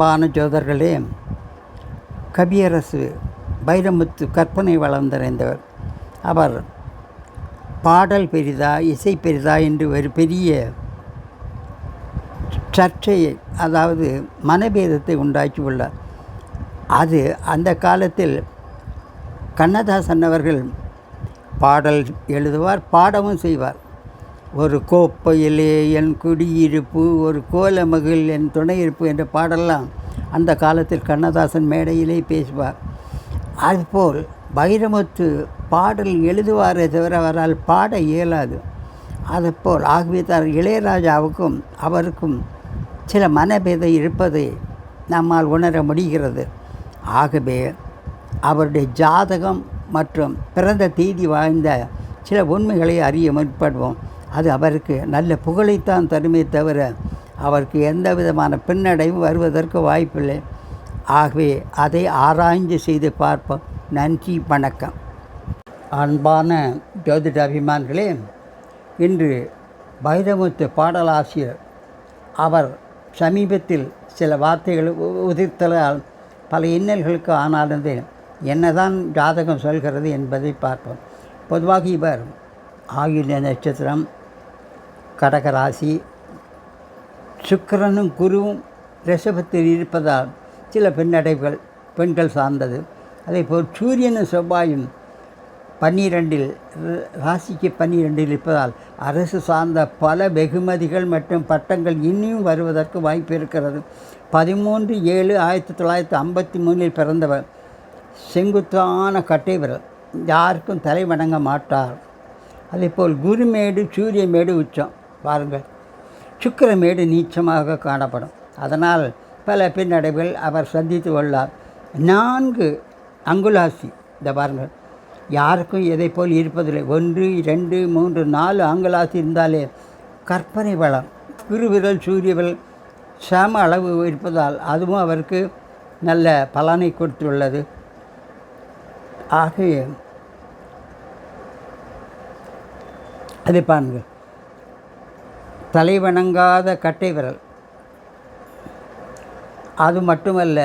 பான ஜோதர்களே கவியரசு பைரமுத்து கற்பனை வளம் நிறைந்தவர். அவர் பாடல் பெரிதா இசை பெரிதா என்று ஒரு பெரிய சர்ச்சையை அதாவது மனபேதத்தை உண்டாக்கி உள்ளார். அது அந்த காலத்தில் கண்ணதாசன் அவர்கள் பாடல் எழுதுவார் பாடவும் செய்வார். ஒரு கோப்பையிலே என் குடியிருப்பு ஒரு கோலமகிழ் என் துணையிருப்பு என்ற பாடலாம் அந்த காலத்தில் கண்ணதாசன் மேடையிலே பேசுவார். அதுபோல் பைரமுத்து பாடல் எழுதுவாரே தவிர அவரால் பாட இயலாது. அதுபோல் ஆகவே தான் இளையராஜாவுக்கும் அவருக்கும் சில மனபேதை இருப்பதை நம்மால் உணர முடிகிறது. ஆகவே அவருடைய ஜாதகம் மற்றும் பிறந்த தேதி வாய்ந்த சில உண்மைகளை அறிய முற்படுவோம். அது அவருக்கு நல்ல புகழைத்தான் தருமே தவிர அவருக்கு எந்த விதமான பின்னடைவும் வருவதற்கு வாய்ப்பில்லை. ஆகவே அதை ஆராய்ந்து செய்து பார்ப்போம். நன்றி வணக்கம். அன்பான ஜோதிட அபிமான்களே இன்று பைரமுத்து பாடலாசிரியர் அவர் சமீபத்தில் சில வார்த்தைகள் உதிர்த்தலால் பல இன்னல்களுக்கு ஆனானது என்னதான் ஜாதகம் சொல்கிறது என்பதை பார்ப்போம். பொதுவாக இவர் ஆயுள்ய நட்சத்திரம் கடகராசி. சுக்கரனும் குருவும் ரிஷபத்தில் இருப்பதால் சில பின்னடைவுகள் பெண்கள் சார்ந்தது. அதேபோல் சூரியனும் செவ்வாயும் பன்னிரெண்டில் ர- ராசிக்கு பன்னிரெண்டில் இருப்பதால் அரசு சார்ந்த பல வெகுமதிகள் மற்றும் பட்டங்கள் இன்னும் வருவதற்கு வாய்ப்பு இருக்கிறது. பதிமூன்று ஏழு ஆயிரத்தி தொள்ளாயிரத்தி ஐம்பத்தி மூணில் பிறந்தவர் செங்குத்தான கட்டை விரல் யாருக்கும் தலை வணங்க மாட்டார். அதேபோல் குருமேடு சூரியமேடு உச்சம். பாருங்கள். சுக்கிரமேடு நீச்சமாக காணப்படும். அதனால் பல பின்னடைவுகள் அவர் சந்தித்து உள்ளார் நான்கு அங்குலாசி இந்த பாருங்கள். யாருக்கும் எதை போல் இருப்பதில்லை. ஒன்று இரண்டு மூன்று நாலு அங்குலாசி இருந்தாலே கற்பனை வளம். குருவிரல் சூரியவிரல் சம அளவு இருப்பதால் அதுவும் அவருக்கு நல்ல பலனை கொடுத்துள்ளது. ஆகவே அதை பாருங்கள். தலைவணங்காத கட்டை விரல். அது மட்டுமல்ல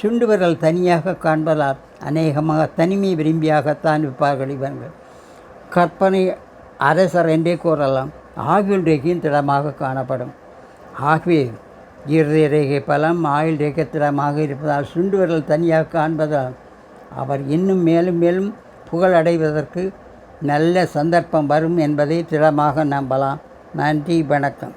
சுண்டு விரல் தனியாக காண்பதால் அநேகமாக தனிமை விரும்பியாகத்தான் இருப்பார்கள் இவர்கள். கற்பனை அரசர் என்றே கூறலாம் ஆகில் ரேகையும் திடமாக காணப்படும். ஆகவே இருதய ரேகை பலம் ஆயுள் ரேகை திடமாக இருப்பதால் சுண்டு விரல் தனியாக காண்பதால் அவர் இன்னும் மேலும் மேலும் புகழடைவதற்கு நல்ல சந்தர்ப்பம் வரும் என்பதை திடமாக நம்பலாம். நன்றி வணக்கம்.